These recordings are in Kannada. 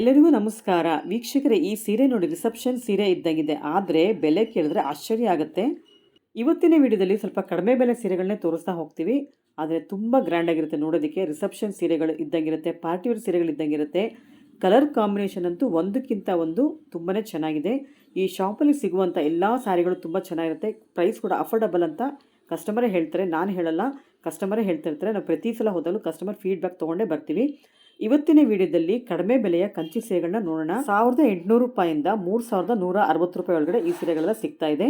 ಎಲ್ಲರಿಗೂ ನಮಸ್ಕಾರ. ವೀಕ್ಷಕರೇ, ಈ ಸೀರೆ ನೋಡಿ, ರಿಸೆಪ್ಷನ್ ಸೀರೆ ಇದ್ದಂಗಿದೆ. ಆದರೆ ಬೆಲೆ ಕೇಳಿದ್ರೆ ಆಶ್ಚರ್ಯ ಆಗುತ್ತೆ. ಇವತ್ತಿನ ವಿಡಿಯೋದಲ್ಲಿ ಸ್ವಲ್ಪ ಕಡಿಮೆ ಬೆಲೆ ಸೀರೆಗಳನ್ನೇ ತೋರಿಸ್ತಾ ಹೋಗ್ತೀವಿ. ಆದರೆ ತುಂಬ ಗ್ರ್ಯಾಂಡ್ ಆಗಿರುತ್ತೆ ನೋಡೋದಕ್ಕೆ. ರಿಸೆಪ್ಷನ್ ಸೀರೆಗಳು ಇದ್ದಂಗಿರುತ್ತೆ ಪಾರ್ಟಿವೇರ್ ಸೀರೆಗಳು ಇದ್ದಂಗಿರುತ್ತೆ. ಕಲರ್ ಕಾಂಬಿನೇಷನ್ ಅಂತೂ ಒಂದಕ್ಕಿಂತ ಒಂದು ತುಂಬಾ ಚೆನ್ನಾಗಿದೆ. ಈ ಶಾಪಲ್ಲಿ ಸಿಗುವಂಥ ಎಲ್ಲ ಸ್ಯಾರಿಗಳು ತುಂಬ ಚೆನ್ನಾಗಿರುತ್ತೆ. ಪ್ರೈಸ್ ಕೂಡ ಅಫೋರ್ಡಬಲ್ ಅಂತ ಕಸ್ಟಮರೇ ಹೇಳ್ತಾರೆ. ನಾನು ಹೇಳಲ್ಲ. ಕಸ್ಟಮರೇ ಹೇಳ್ತಿರ್ತಾರೆ ನಾವು ಪ್ರತಿ ಸಲ ಹೋದಾಗಲೂ ಕಸ್ಟಮರ್ ಫೀಡ್ಬ್ಯಾಕ್ ತೊಗೊಂಡೇ ಬರ್ತೀವಿ. ಇವತ್ತಿನ ವಿಡಿಯೋದಲ್ಲಿ ಕಡಿಮೆ ಬೆಲೆಯ ಕಂಚಿ ಸೀರೆಗಳನ್ನ ನೋಡೋಣ. ಸಾವಿರದ ಎಂಟುನೂರು ರೂಪಾಯಿಂದ ಮೂರು ಸಾವಿರದ ನೂರ ಅರವತ್ತು ರೂಪಾಯಿ ಒಳಗಡೆ ಈ ಸೀರೆಗಳೆಲ್ಲ ಸಿಗ್ತಾ ಇದೆ.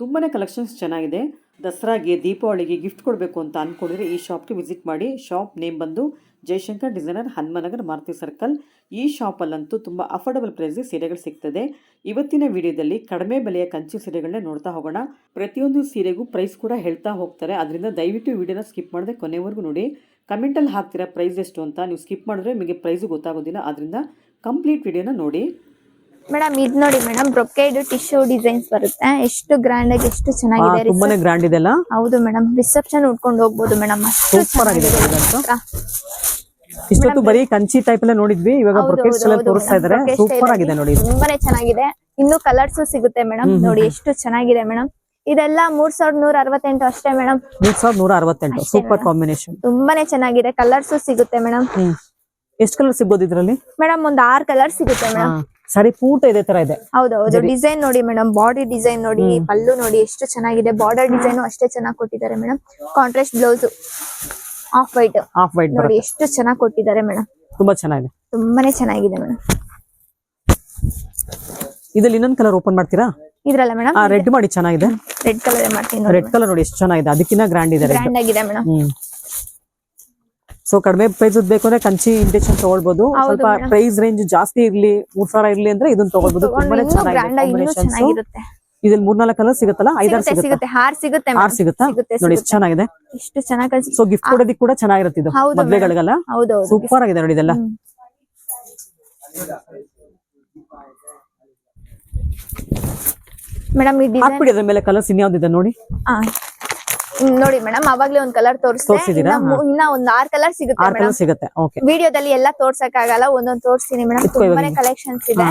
ತುಂಬಾ ಕಲೆಕ್ಷನ್ಸ್ ಚೆನ್ನಾಗಿದೆ. ದಸರಾಗೆ, ದೀಪಾವಳಿಗೆ ಗಿಫ್ಟ್ ಕೊಡಬೇಕು ಅಂತ ಅಂದ್ಕೊಂಡಿದ್ರೆ ಈ ಶಾಪ್ಗೆ ವಿಸಿಟ್ ಮಾಡಿ. ಶಾಪ್ ನೇಮ್ ಬಂದು ಜಯಶಂಕರ್ ಡಿಸೈನರ್ ಹನುಮನಗರ್ ಮಾರುತಿ ಸರ್ಕಲ್ ಈ ಶಾಪಲ್ಲಂತೂ ತುಂಬ ಅಫೋರ್ಡಬಲ್ ಪ್ರೈಸ್ಗೆ ಸೀರೆಗಳು ಸಿಗ್ತದೆ. ಇವತ್ತಿನ ವಿಡಿಯೋದಲ್ಲಿ ಕಡಿಮೆ ಬೆಲೆಯ ಕಂಚಿ ಸೀರೆಗಳನ್ನ ನೋಡ್ತಾ ಹೋಗೋಣ. ಪ್ರತಿಯೊಂದು ಸೀರೆಗೂ ಪ್ರೈಸ್ ಕೂಡ ಹೇಳ್ತಾ ಹೋಗ್ತಾರೆ. ಅದರಿಂದ ದಯವಿಟ್ಟು ವಿಡಿಯೋನ ಸ್ಕಿಪ್ ಮಾಡದೆ ಕೊನೆವರೆಗೂ ನೋಡಿ. ಕಮೆಂಟಲ್ಲಿ ಹಾಕ್ತೀರಾ ಪ್ರೈಸ್ ಎಷ್ಟು ಅಂತ ನೀವು ಸ್ಕಿಪ್ ಮಾಡಿದ್ರೆ ನಿಮಗೆ ಪ್ರೈಸು ಗೊತ್ತಾಗೋದಿಲ್ಲ. ಅದರಿಂದ ಕಂಪ್ಲೀಟ್ ವಿಡಿಯೋನ ನೋಡಿ. ಮೇಡಮ್ ಇದ್ ನೋಡಿ ಮೇಡಮ್ ಬ್ರೊಕೇಡ್ ಟಿಶ್ಯೂ ಡಿಸೈನ್ಸ್ ಬರುತ್ತೆ. ಎಷ್ಟು ಗ್ರ್ಯಾಂಡ್ ಆಗಿ ಎಷ್ಟು ಚೆನ್ನಾಗಿದೆ ತುಂಬಾನೇ ಗ್ರ್ಯಾಂಡ್ ಇದೆಲ್ಲ ಹೌದು ಮೇಡಮ್ ರಿಸೆಪ್ಷನ್ ಉಟ್ಕೊಂಡು ಹೋಗ್ಬೋದು ಮೇಡಮ್ ಅಷ್ಟು ಸೂಪರ್ ಆಗಿದೆ ಚೆನ್ನಾಗಿದೆ ಇದಂತೂ. ಬರಿ ಇಷ್ಟೊತ್ತು ಬರೀ ಕಂಚಿ ಟೈಪ್ ಎಲ್ಲ ನೋಡಿದ್ವಿ ಇವಾಗ ಬ್ರೊಕೆಟ್ಸ್ ಎಲ್ಲ ತೋರಿಸ್ತಾ. ಇದಾರೆ. ಸೂಪರ್ ಆಗಿದೆ ನೋಡಿ. ತುಂಬಾನೇ ಚೆನ್ನಾಗಿದೆ. ಇನ್ನು ಕಲರ್ಸ್ ಸಿಗುತ್ತೆ ಮೇಡಮ್ ನೋಡಿ ಎಷ್ಟು ಚೆನ್ನಾಗಿದೆ ಮೇಡಮ್. ಇದೆಲ್ಲ ಮೂರ್ ಸಾವಿರದ ನೂರ ಅರವತ್ತೆಂಟು ಅಷ್ಟೇ ಮೇಡಮ್ ಮೂರ್ ಸಾವಿರದ ನೂರ ಅರವತ್ತೆಂಟು. ಅಷ್ಟೇ ಸೂಪರ್ madam. ಕಾಂಬಿನೇಷನ್ ತುಂಬಾನೇ ಚೆನ್ನಾಗಿದೆ. ಕಲರ್ಸ್ ಸಿಗುತ್ತೆ ಮೇಡಮ್ ಎಷ್ಟು ಕಲರ್ ಸಿಗ್ಬೋದು ಇದರಲ್ಲಿ? ಮೇಡಮ್ ಒಂದ್ ಆರ್ ಕಲರ್ ಸಿಗುತ್ತೆ ಮೇಡಮ್ ಸರಿ ಪೂರ್ತಿ ಇದೆ ತರ ಇದೆ. ಹೌದೌದು. ಡಿಸೈನ್ ನೋಡಿ ಮೇಡಮ್ ಬಾಡಿ ಡಿಸೈನ್ ನೋಡಿ ಪಲ್ಲು ನೋಡಿ ಎಷ್ಟು ಚೆನ್ನಾಗಿದೆ. ಬಾರ್ಡರ್ ಡಿಸೈನ್ ಅಷ್ಟೇ ಚೆನ್ನಾಗಿ ಕೊಟ್ಟಿದ್ದಾರೆ madam contrast blouse off white off white ನೋಡಿ ಎಷ್ಟು ಚೆನ್ನಾಗಿ ಕೊಟ್ಟಿದ್ದಾರೆ ಮೇಡಮ್ ತುಂಬಾ ಚೆನ್ನಾಗಿದೆ. ತುಂಬಾನೇ ಚೆನ್ನಾಗಿದೆ ಮೇಡಮ್ ಇದ್ರಲ್ಲಿ ಇನ್ನೊಂದ್ ಕಲರ್ ಓಪನ್ ಮಾಡ್ತೀರಾ? ಇದ್ರಲ್ಲ ಮೇಡಮ್ ರೆಡ್ ಮಾಡಿ ಚೆನ್ನಾಗಿದೆ. ರೆಡ್ ಕಲರ್ ಮಾಡ್ತೀನಿ ರೆಡ್ ಕಲರ್ ನೋಡಿ ಎಷ್ಟು ಚೆನ್ನಾಗಿದೆ. ಅದಕ್ಕಿಂತ ಗ್ರ್ಯಾಂಡ್ ಇದೆ ಗ್ರ್ಯಾಂಡ್ ಆಗಿದೆ ಮೇಡಮ್ ಸೊ ಕಡಿಮೆ ಪ್ರೈಸ್ ಬೇಕು ಅಂದ್ರೆ ಕಂಚಿ ಇಂಟೆನ್ಷನ್ ತಗೊಳ್ಬಹುದು ಸ್ವಲ್ಪ ಪ್ರೈಸ್ ರೇಂಜ್ ಜಾಸ್ತಿ ಇರ್ಲಿ ಮೂರ್ ಸಾವಿರ ಇರ್ಲಿ ಅಂದ್ರೆ ಇದನ್ನ ತಗೊಳ್ಬಹುದು ತುಂಬಾನೇ ಚೆನ್ನಾಗಿದೆ ಇದ್ರಲ್ಲಿ ಮೂರ್ನಾಲ್ಕು ಕಲರ್ ಸಿಗುತ್ತಲ್ಲ? ಐದಾರು ಸಿಗುತ್ತೆ ಹಾರ್ ಸಿಗುತ್ತೆ. ಹಾರ್ ಸಿಗುತ್ತೆ ನೋಡಿ ಎಷ್ಟು. ಚೆನ್ನಾಗಿದೆ. ಎಷ್ಟು ಚೆನ್ನಾಗಿ ಸೊ ಗಿಫ್ಟ್ ಕೊಡೋದಕ್ಕೆ ಕೂಡ ಚೆನ್ನಾಗಿರುತ್ತೆ ಇದು. ಹೌದು ಮದ್ವೆಗಳಿಗೆಲ್ಲ ಸೂಪರ್ ಆಗಿದೆ ನೋಡಿ ಇದೆಲ್ಲ. ಮೇಡಮ್ ಈ ಡಿಸೈನ್ ಹಾಕ್ಬಿಡಿ ಅದ್ರ ಮೇಲೆ ಕಲರ್ಸ್ ಇನ್ಯಾವ್ದಿದೆ ನೋಡಿ. ನೋಡಿ ಮೇಡಮ್ ಅವಾಗ್ಲೇ ಒಂದ್ ಕಲರ್ ತೋರ್ಸಿದೀರಾ? ಇನ್ನ ಒಂದ್ ಆರ್ ಕಲರ್ ಸಿಗುತ್ತೆ ಆರ್ ಮೇಡಮ್ ಕಲರ್ ಸಿಗುತ್ತೆ ಓಕೆ ವಿಡಿಯೋದಲ್ಲಿ ಎಲ್ಲ ತೋರ್ಸಕ್ ಆಗಲ್ಲ ಒಂದೊಂದ್ ತೋರಿಸ್ತೀನಿ ಮೇಡಮ್ ಇಟ್ಕೊ ಇವಾಗ ತುಂಬಾನೇ ನೀವು. ಕಲೆಕ್ಷನ್ಸ್ ಇದೆ.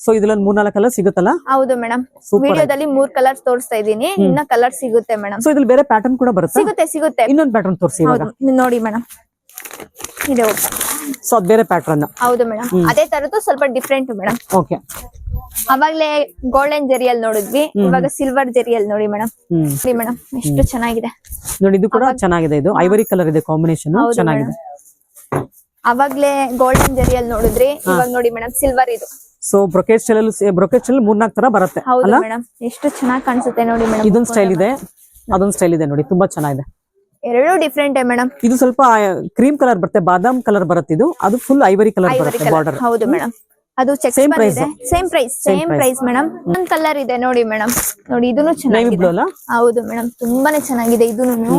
ಸೊ ಇದ್ರಲ್ಲಿ ಮೂರ್ನಾಲ್ಕು ಕಲರ್ ಸಿಗುತ್ತಲ್ಲ? ಹೌದು ಮೇಡಮ್ Super. ವಿಡಿಯೋದಲ್ಲಿ ಮೂರ್ ಕಲರ್ಸ್ ತೋರಿಸ್ತಾ ಇದೀನಿ ಇನ್ನ ಕಲರ್ ಸಿಗುತ್ತೆ ಮೇಡಮ್ ಸೊ ಇದ್ರಲ್ಲಿ ಬೇರೆ ಪ್ಯಾಟರ್ನ್ ಕೂಡ ಬರುತ್ತೆ? ಸಿಗುತ್ತೆ ಸಿಗುತ್ತೆ. ಇನ್ನೊಂದು ಪ್ಯಾಟರ್ನ್ ತೋರಿಸಿ ಇವಾಗ. ಹೌದು. ನೋಡಿ ಮೇಡಮ್ ಇದೆ. ಸೊ ಅದ್ ಬೇರೆ ಪ್ಯಾಟರ್ನ್ ಹೌದು ಮೇಡಮ್ ಅದೇ ತರದ್ದು ಸ್ವಲ್ಪ ಡಿಫ್ರೆಂಟ್ ಮೇಡಮ್ ಓಕೆ ಅವಾಗ್ಲೇ ಗೋಲ್ಡನ್ ಜರಿಯಲ್ಲಿ ನೋಡಿದ್ವಿ ಇವಾಗ ಸಿಲ್ವರ್ ಜರಿಯಲ್ಲಿ ನೋಡಿ ಮೇಡಮ್ ನೋಡಿ ಮೇಡಮ್ ಎಷ್ಟು ಚೆನ್ನಾಗಿದೆ. ನೋಡಿ ಇದು ಕೂಡ ಚೆನ್ನಾಗಿದೆ ಇದು. ಐವರಿ ಕಲರ್ ಇದೆ ಕಾಂಬಿನೇಷನ್ ಚೆನ್ನಾಗಿದೆ. ಅವಾಗ್ಲೇ ಗೋಲ್ಡನ್ ಜರಿಯಲ್ಲಿ ನೋಡಿದ್ರಿ ಇವಾಗ ನೋಡಿ ಮೇಡಮ್ ಸಿಲ್ವರ್ ಇದು. So brocade style brocade style ಮೂರ್ನಾಲ್ಕು ತರ ಬರುತ್ತೆ ಹೌದು ಮೇಡಮ್ ಎಷ್ಟು ಚೆನ್ನಾಗಿ ಕಾಣಿಸುತ್ತೆ ನೋಡಿ ಮೇಡಮ್ ಇದೊಂದು ಸ್ಟೈಲ್ ಇದೆ. ಅದೊಂದು ಸ್ಟೈಲ್ ಇದೆ ನೋಡಿ. ತುಂಬಾ ಚೆನ್ನಾಗಿದೆ. ಎರಡು ಡಿಫ್ರೆಂಟ್ ಮೇಡಮ್ ಇದು ಸ್ವಲ್ಪ ಕ್ರೀಮ್ ಕಲರ್ ಬರುತ್ತೆ ಬಾದಾಮ್ ಕಲರ್ ಬರುತ್ತೆ ಇದು. ಅದು ಫುಲ್ ಐವರಿ ಕಲರ್ ಬರುತ್ತೆ ಬಾರ್ಡರ್ ಹೌದು ಮೇಡಮ್ ಅದು check same price same price same price madam ಒಂದ್ ಕಲರ್ ಇದೆ ನೋಡಿ ಮೇಡಮ್ ನೋಡಿ ಇದುನು ನೇವಿ ಚೆನ್ನಾಗಿದೆ. ಹೌದು ಮೇಡಮ್ ತುಂಬಾನೇ ಚೆನ್ನಾಗಿದೆ ಇದುನು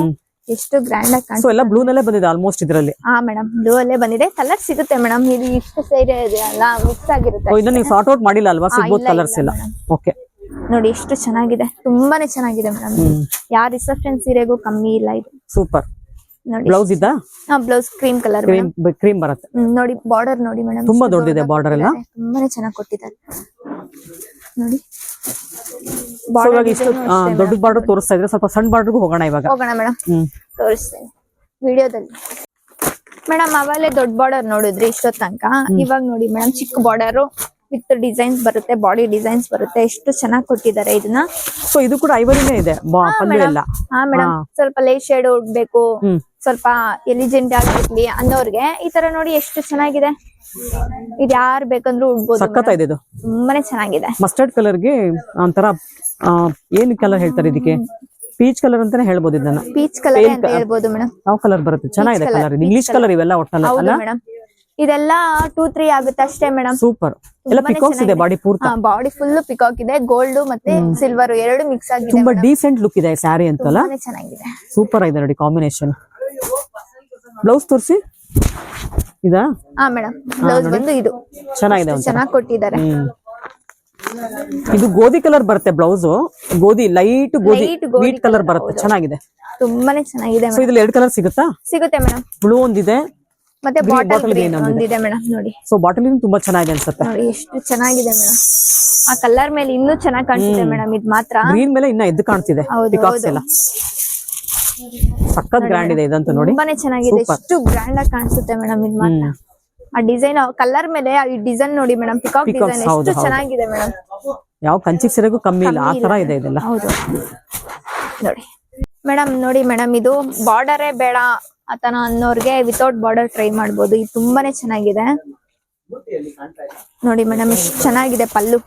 ಎಷ್ಟು ಗ್ರ್ಯಾಂಡ್ ಆಗಿ ಸೊ ಇಲ್ಲ ಎಲ್ಲ ಬ್ಲೂ ನಲ್ಲೇ ಬಂದಿದೆ ಆಲ್ಮೋಸ್ಟ್ ಇದರಲ್ಲಿ. ಹಾ ಮೇಡಮ್ ಬ್ಲೂ ಅಲ್ಲೇ ಬಂದಿದೆ. ಕಲರ್ ಸಿಗುತ್ತೆ ಮೇಡಮ್ ಇದು ಇಷ್ಟು ಸೈಡ್ ಇದೆ ಅಲ್ಲ ಮಿಕ್ಸ್ ಆಗಿರುತ್ತೆ. ಇದನ್ನ ನೀವು ಸಾರ್ಟ್ ಔಟ್ ಮಾಡಿಲ್ಲ ಅಲ್ವಾ? ಸಿಗ್ಬೋದು ಕಲರ್ಸ್ ಇಲ್ಲ ಎಲ್ಲ. ಓಕೆ ನೋಡಿ ಎಷ್ಟು ಚೆನ್ನಾಗಿದೆ. ತುಂಬಾನೇ ಚೆನ್ನಾಗಿದೆ ಮೇಡಮ್ ಯಾವ ರಿಸೆಪ್ಷನ್ ಸೀರೆಗೂ ಕಮ್ಮಿ ಇಲ್ಲ ಇದು. ಸೂಪರ್ ನೋಡಿ. ಬ್ಲೌಸ್ ಇದ್ದ? ಹಾ blouse cream colour cream cream ಬರುತ್ತೆ. ನೋಡಿ ಬಾರ್ಡರ್ ನೋಡಿ ಮೇಡಮ್ ತುಂಬಾ ದೊಡ್ಡದಿದೆ ಬಾರ್ಡರ್ ಎಲ್ಲ. ತುಂಬಾನೇ ಚೆನ್ನಾಗಿ ಕೊಟ್ಟಿದ್ದಾರೆ. ನೋಡಿ. ಬಾರ್ಡರ್ ಇಷ್ಟು ದೊಡ್ಡ ಬಾರ್ಡರ್ ತೋರಿಸ್ತಾ ಇದ್ರೆ ಸ್ವಲ್ಪ ಸಣ್ಣ ಬಾರ್ಡರ್ಗೂ ಹೋಗೋಣ ಇವಾಗ. ಹೋಗೋಣ ಮೇಡಮ್ ತೋರಿಸ್ತೀನಿ. ವಿಡಿಯೋದಲ್ಲಿ ಮೇಡಮ್ ಅವಾಗಲೇ ದೊಡ್ಡ ಬಾರ್ಡರ್ ನೋಡಿದ್ರಿ ಇಷ್ಟೊತ್ ತನಕ ಇವಾಗ ನೋಡಿ ಮೇಡಮ್ ಚಿಕ್ಕ ಬಾರ್ಡರ್ ವಿತ್ ಡಿಸೈನ್ಸ್ ಬರುತ್ತೆ ಬಾಡಿ ಡಿಸೈನ್ಸ್ ಬರುತ್ತೆ ಎಷ್ಟು ಚೆನ್ನಾಗಿ ಕೊಟ್ಟಿದ್ದಾರೆ ಇದನ್ನ. ಸೊ ಇದು ಕೂಡ ಐವರಿನೇ ಇದೆ. ಹಾ ಮೇಡಮ್ ಸ್ವಲ್ಪ ಲೇ ಶೇಡ್ ಉಡ್ಬೇಕು ಸ್ವಲ್ಪ ಎಲಿಜೆಂಟ್ ಆಗಿರ್ಲಿ ಅನ್ನೋರ್ಗೆ ಈ ತರ ನೋಡಿ ಎಷ್ಟು ಚೆನ್ನಾಗಿದೆ. ಇದು ಯಾರು ಬೇಕಂದ್ರೂ ಉಡ್ಬೋದು ಇದೆ ಇದು. ತುಂಬಾನೇ ಚೆನ್ನಾಗಿದೆ. ಮಸ್ಟರ್ಡ್ ಕಲರ್ಗೆ ಒಂಥರ ಆ, ಏನ್ ಕಲರ್ ಹೇಳ್ತಾರೆ ಇದಕ್ಕೆ? ಪೀಚ್ ಕಲರ್ ಅಂತಾನೆ ಹೇಳ್ಬೋದು ಇದನ್ನ. ಪೀಚ್ ಕಲರ್ ಅಂತ ಹೇಳ್ಬೋದು ಮೇಡಮ್ ಯಾವ ಕಲರ್ ಬರುತ್ತೆ? ಚೆನ್ನಾಗಿದೆ ಕಲರ್ ಇಂಗ್ಲಿಷ್ ಕಲರ್ ಇವೆಲ್ಲ ಒಟ್ಟಲ್ಲ ಮೇಡಮ್ ಇದೆಲ್ಲ ಟೂ ತ್ರೀ ಆಗುತ್ತೆ ಅಷ್ಟೇ ಮೇಡಮ್ ಸೂಪರ್ ಎಲ್ಲ ಪಿಕಾಕ್ಸ್ ಇದೆ ಬಾಡಿ ಪೂರ್ತಿ. ಬಾಡಿ ಫುಲ್ ಪಿಕಾಕ್ ಇದೆ ಗೋಲ್ಡ್ ಮತ್ತೆ ಸಿಲ್ವರ್ ಎರಡು ಮಿಕ್ಸ್ ಆಗಿದೆ ತುಂಬಾ ಡೀಸೆಂಟ್ ಲುಕ್ ಇದೆ ಸ್ಯಾರಿ ಅಂತಲ್ಲ. ಚೆನ್ನಾಗಿದೆ. ಸೂಪರ್ ಆಗಿದೆ ನೋಡಿ ಕಾಂಬಿನೇಷನ್ ಬ್ಲೌಸ್ ತೋರಿಸಿ. ಇದಾ? ಹಾ ಮೇಡಮ್ ಬ್ಲೌಸ್ ಬಂದು ಇದು. ಚೆನ್ನಾಗಿದೆ ಚೆನ್ನಾಗಿ ಕೊಟ್ಟಿದ್ದಾರೆ. ಇದು ಗೋಧಿ ಕಲರ್ ಬರುತ್ತೆ ಬ್ಲೌಸ್ ಗೋಧಿ ಲೈಟ್ ಗೋಧಿ ವೀಟ್ ಕಲರ್ ಬರುತ್ತೆ. ಚೆನ್ನಾಗಿದೆ. ತುಂಬಾನೇ ಚೆನ್ನಾಗಿದೆ ಸೊ ಇದು ಎರಡು ಕಲರ್ ಸಿಗುತ್ತಾ? ಸಿಗುತ್ತೆ ಮೇಡಮ್ ಬ್ಲೂ ಒಂದಿದೆ. ಮತ್ತೆ ಬಾಟಲ್ ಗ್ರೀನ್ ಒಂದಿದೆ. ಮೇಡಮ್ ನೋಡಿ. ಸೊ ಬಾಟಲ್ ತುಂಬಾ ಚೆನ್ನಾಗಿದೆ ಅನ್ಸುತ್ತೆ. ನೋಡಿ ಎಷ್ಟು ಚೆನ್ನಾಗಿದೆ ಮೇಡಮ್ ಆ ಕಲರ್ ಮೇಲೆ ಇನ್ನೂ ಚೆನ್ನಾಗಿ ಕಾಣ್ತಿದೆ ಮೇಡಮ್ ಇದು ಮಾತ್ರ. ಗ್ರೀನ್ ಮೇಲೆ ಇನ್ನ ಎದ್ದು ಕಾಣ್ತಿದೆ ಪಿಕಾಕ್ಸ್ ಹೌದು. ಎಲ್ಲ. ಸಖತ್ ಗ್ರ್ಯಾಂಡ್ ಇದೆ ಇದಂತೂ ನೋಡಿ. ತುಂಬಾನೇ ಚೆನ್ನಾಗಿದೆ ಎಷ್ಟು ಗ್ರ್ಯಾಂಡ್ ಆಗಿ ಕಾಣಿಸುತ್ತೆ ಮೇಡಮ್ ಇದು ಮಾತ್ರ. ಆ ಡಿಸೈನ್ ಕಲರ್ ಮೇಲೆ ಈ ಡಿಸೈನ್ ನೋಡಿ ಮೇಡಮ್ ಪಿಕಾಕ್ ಡಿಸೈನ್ ಎಷ್ಟು ಚೆನ್ನಾಗಿದೆ ಮೇಡಮ್ ಯಾವ ಕಂಚಿಗೆ ಸೆರೆಗೂ ಕಮ್ಮಿ ಇಲ್ಲ ಆ ತರ ಇದೆ ಇದೆಲ್ಲ. ಹೌದು. ನೋಡಿ. ಮೇಡಮ್ ನೋಡಿ ಮೇಡಮ್ ಇದು ಬಾರ್ಡರೇ ಬೇಡ. ಆತನ ಅನ್ನೋರ್ಗೆ ವಿತೌಟ್ ಬಾರ್ಡರ್ ಟ್ರೈ ಮಾಡ್ಬೋದು. ಇದು ತುಂಬಾನೇ ಚೆನ್ನಾಗಿದೆ. ನೋಡಿ ಮೇಡಮ್ ಎಷ್ಟು ಚೆನ್ನಾಗಿದೆ ಪಲ್ಲು.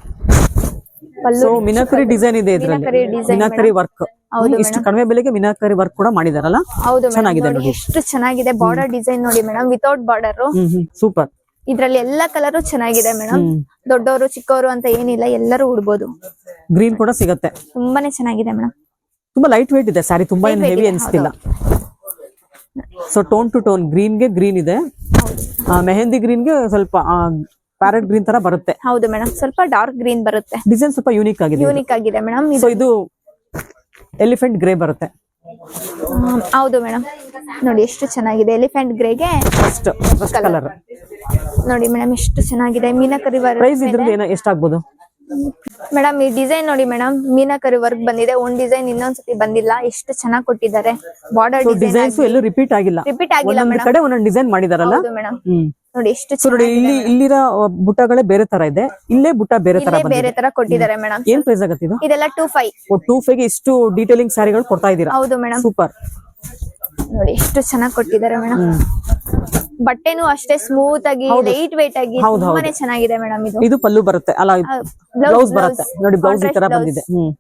ಪಲ್ಲು ಮಿನಾಕರಿ ಡಿಸೈನ್ ಇದೆ ಇದರಲ್ಲಿ. ಮೀನಾಕರಿ ವರ್ಕ್ ಹೌದು ಇಷ್ಟು ಕಡಿಮೆ ಬೆಲೆಗೆ ಮಿನಾಕರಿ ವರ್ಕ್ ಕೂಡ ಮಾಡಿದಾರಲ್ಲ? ಹೌದು ಚೆನ್ನಾಗಿದೆ ನೋಡಿ. ಎಷ್ಟು ಚೆನ್ನಾಗಿದೆ ಬಾರ್ಡರ್ ಡಿಸೈನ್ ನೋಡಿ ಮೇಡಮ್ ವಿತೌಟ್ ಬಾರ್ಡರ್ ಸೂಪರ್ ಇದ್ರಲ್ಲಿ ಎಲ್ಲಾ ಕಲರ್ ಚೆನ್ನಾಗಿದೆ ಮೇಡಮ್ ದೊಡ್ಡವರು ಚಿಕ್ಕವರು ಅಂತ ಏನಿಲ್ಲ ಎಲ್ಲರೂ ಉಡ್ಬೋದು. ಗ್ರೀನ್ ಕೂಡ ಸಿಗುತ್ತೆ. ತುಂಬಾನೇ ಚೆನ್ನಾಗಿದೆ ಮೇಡಮ್ ತುಂಬಾ ಲೈಟ್ ವೇಟ್ ಇದೆ ಸಾರಿ ತುಂಬಾ ಹೆವಿ ಅನಿಸ್ತಿಲ್ಲ. ಸೊ ಟೋನ್ ಟು ಟೋನ್ ಗ್ರೀನ್ಗೆ ಗ್ರೀನ್ ಇದೆ. ಮೆಹಂದಿ ಗ್ರೀನ್ಗೆ ಸ್ವಲ್ಪ ಪ್ಯಾರೆಟ್ ಗ್ರೀನ್ ತರ ಬರುತ್ತೆ. ಹೌದು ಮೇಡಮ್ ಸ್ವಲ್ಪ ಡಾರ್ಕ್ ಗ್ರೀನ್ ಬರುತ್ತೆ. ಡಿಸೈನ್ ಸ್ವಲ್ಪ ಯೂನಿಕ್ ಆಗಿದೆ ಯೂನಿಕ್ ಆಗಿದೆ ಮೇಡಮ್ ಸೊ ಇದು ಎಲಿಫೆಂಟ್ ಗ್ರೇ ಬರುತ್ತೆ. ಹೌದು ಮೇಡಮ್ ನೋಡಿ ಎಷ್ಟು ಚೆನ್ನಾಗಿದೆ ಎಲಿಫೆಂಟ್ ಗ್ರೇಗೆ ಫಸ್ಟ್ ಕಲರ್ ನೋಡಿ ಮೇಡಮ್ ಎಷ್ಟು ಚೆನ್ನಾಗಿದೆ ಮೀನಕರಿ ಪ್ರೈಸ್ ಇದ್ರದ್ದು ಏನೋ ಎಷ್ಟಾಗ್ಬೋದು? ಮೇಡಮ್ ಈ ಡಿಸೈನ್ ನೋಡಿ ಮೇಡಮ್ ಮೀನಾಕರಿ ವರ್ಕ್ ಬಂದಿದೆ. ಒಂದ್ ಡಿಸೈನ್ ಇನ್ನೊಂದ್ಸತಿ ಬಂದಿಲ್ಲ. ಎಷ್ಟು ಚೆನ್ನಾಗಿ ಕೊಟ್ಟಿದ್ದಾರೆ. ಬಾರ್ಡರ್ ಡಿಸೈನ್ ಡಿಸೈನ್ಸ್ ಎಲ್ಲೂ ರಿಪೀಟ್ ಆಗಿಲ್ಲ. ರಿಪೀಟ್ ಆಗಿಲ್ಲ ಒಂದೊಂದು ಕಡೆ ಒಂದೊಂದು ಡಿಸೈನ್ ಮಾಡಿದಾರಲ್ಲ? ಮೇಡಮ್. ನೋಡಿ ಎಷ್ಟು ನೋಡಿ ಇಲ್ಲಿ ಇಲ್ಲಿರೋ ಬುಟ್ಟಗಳೇ ಬೇರೆ ತರ ಇದೆ. ಇಲ್ಲೇ ಬುಟ್ಟ ಬೇರೆ ತರ ಬೇರೆ ತರ ಕೊಟ್ಟಿದ್ದಾರೆ ಮೇಡಮ್. ಏನ್ ಪ್ರೈಸ್ ಆಗುತ್ತೆ ಇದು? ಇದೆಲ್ಲ ಟೂ ಫೈವ್ ಟೂ ಫೈಗೆ ಇಷ್ಟು ಡೀಟೇಲಿಂಗ್ ಸ್ಯಾರಿಗಳು ಕೊಡ್ತಾ ಇದ್ದೀರಾ? ಹೌದು ಮೇಡಮ್. ಸೂಪರ್ ನೋಡಿ ಎಷ್ಟು ಚೆನ್ನಾಗಿ ಕೊಟ್ಟಿದ್ದಾರೆ ಮೇಡಮ್. ಬಟ್ಟೆನು ಅಷ್ಟೇ ಸ್ಮೂತ್ ಆಗಿ ಲೈಟ್ ವೇಟ್ ಆಗಿ ತುಂಬಾನೇ ಚೆನ್ನಾಗಿದೆ ಮೇಡಮ್ ಇದು. ಇದು ಪಲ್ಲು ಬರುತ್ತೆ. ಅಲ್ಲ ಬ್ಲೌಸ್ ಬರುತ್ತೆ. ನೋಡಿ ಬ್ಲೌಸ್ ಈ ತರ ಬಂದಿದೆ. ಹ್ಮ್.